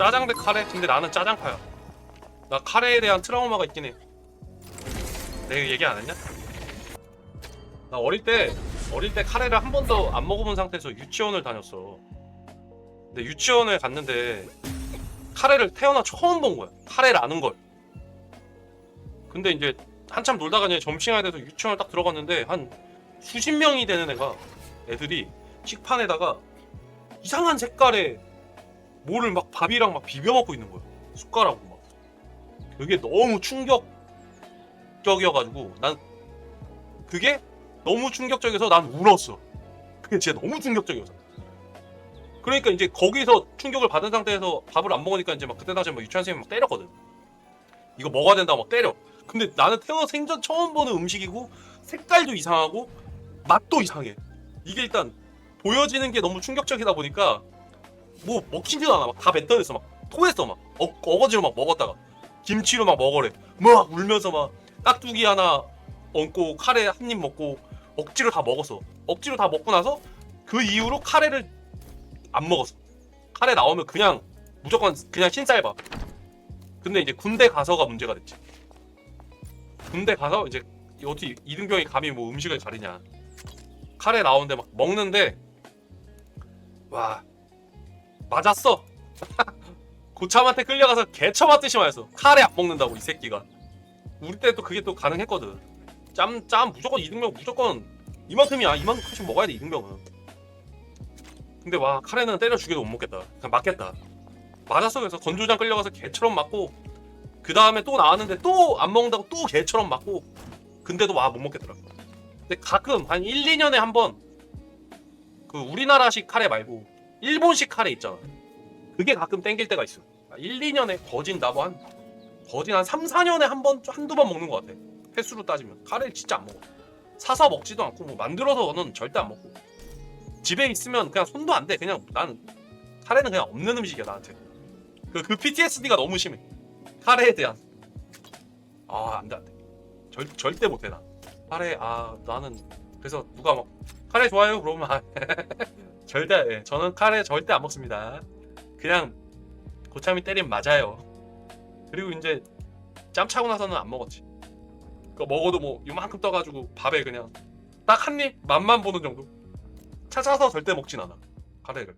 짜장 대 카레? 근데 나는 짜장파야. 나 카레에 대한 트라우마가 있긴 해. 내가 얘기 안 했냐? 나 어릴 때 어릴 때 카레를 한 번도 안 먹어본 상태에서 유치원을 다녔어. 근데 유치원을 갔는데 카레를 태어나 처음 본 거야. 카레를 아는 걸. 근데 이제 한참 놀다가 이제 점심시간에 돼서 유치원을 딱 들어갔는데 한 수십 명이 되는 애가 애들이 식판에다가 이상한 색깔의 뭐를 막 밥이랑 막 비벼 먹고 있는 거야. 숟가락으로 막. 그게 너무 충격적이어가지고 난 그게 너무 충격적이어서 난 울었어. 그게 진짜 너무 충격적이어서. 그러니까 이제 거기서 충격을 받은 상태에서 밥을 안 먹으니까 이제 막 그때 당시에 막 유치원 선생님이 막 때렸거든. 이거 먹어야 된다고 막 때려. 근데 나는 태어나 생전 처음 보는 음식이고 색깔도 이상하고 맛도 이상해. 이게 일단 보여지는 게 너무 충격적이다 보니까 뭐 먹히지도 않아. 막 다 뱉어냈어. 막 토했어. 막 어, 어거지로 막 먹었다가 김치로 막 먹으래. 막 울면서 막 깍두기 하나 얹고 카레 한 입 먹고 억지로 다 먹었어. 억지로 다 먹고 나서 그 이후로 카레를 안 먹었어. 카레 나오면 그냥 무조건 그냥 흰쌀밥. 근데 이제 군대 가서가 문제가 됐지. 군대 가서 이제 어떻게 이등병이 감히 뭐 음식을 가리냐. 카레 나오는데 막 먹는데 와 맞았어. 고참한테 끌려가서 개처 맞듯이 맞았어. 카레 안 먹는다고 이 새끼가. 우리 때 또 그게 또 가능했거든. 짬, 짬 무조건 이등병 무조건 이만큼이야. 이만큼씩 먹어야 돼 이등병은. 근데 와 카레는 때려 죽여도 못 먹겠다. 그냥 맞겠다. 맞았어 그래서 건조장 끌려가서 개처럼 맞고 그 다음에 또 나왔는데 또 안 먹는다고 또 개처럼 맞고 근데도 와 못 먹겠더라. 근데 가끔 한 1, 2년에 한 번 그 우리나라식 카레 말고 일본식 카레 있잖아. 그게 가끔 땡길 때가 있어. 1, 2년에 거진 나뭐 한 거진 한 3, 4년에 한 번, 한두 번 먹는 것 같아. 횟수로 따지면. 카레를 진짜 안 먹어. 사서 먹지도 않고, 뭐 만들어서는 절대 안 먹고. 집에 있으면 그냥 손도 안 대. 그냥 나는 카레는 그냥 없는 음식이야, 나한테. 그, 그 PTSD가 너무 심해. 카레에 대한. 아, 안 돼, 안 돼. 절, 절대 못 해, 나. 카레, 아, 나는. 그래서 누가 막, 카레 좋아요? 그러면, 아, 절대, 예, 저는 카레 절대 안 먹습니다. 그냥 고참이 때리면 맞아요. 그리고 이제 짬 차고 나서는 안 먹었지. 그거 먹어도 뭐 이만큼 떠가지고 밥에 그냥 딱 한 입 맛만 보는 정도. 찾아서 절대 먹진 않아 카레를.